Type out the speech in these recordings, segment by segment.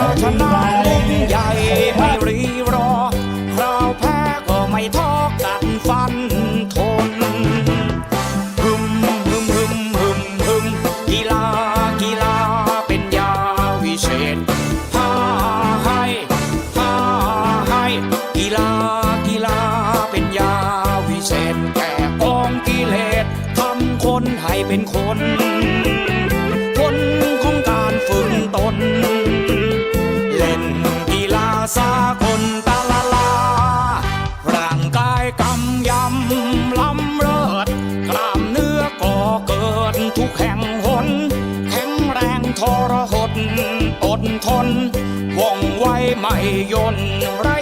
เราชนะยิ่งใหญ่ไม่รีรอ คราวแพ้ก็ไม่ท้อกันฟันทนหึมหึมหึมหึมหึมกีฬากีฬาเป็นยาวิเศษพาให้พาให้กีฬากีฬาเป็นยาวิเศษแก่กองกิเลสทำคนให้เป็นคน ยนต์ไร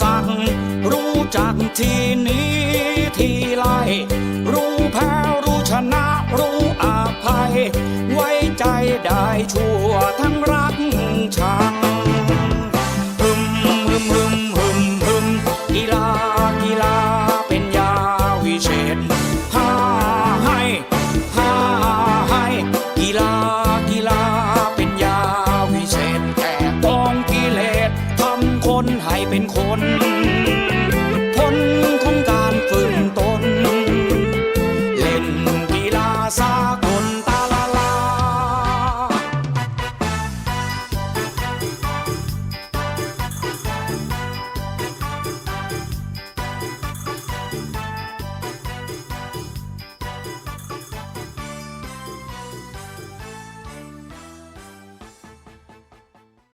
สั่ง รู้จักที่นี้ที่ไลรู้แพ้รู้ชนะรู้อภัย ไว้ใจได้ชั่วทั้ง น ผลของการฝืนตน เล่นกีฬาสาก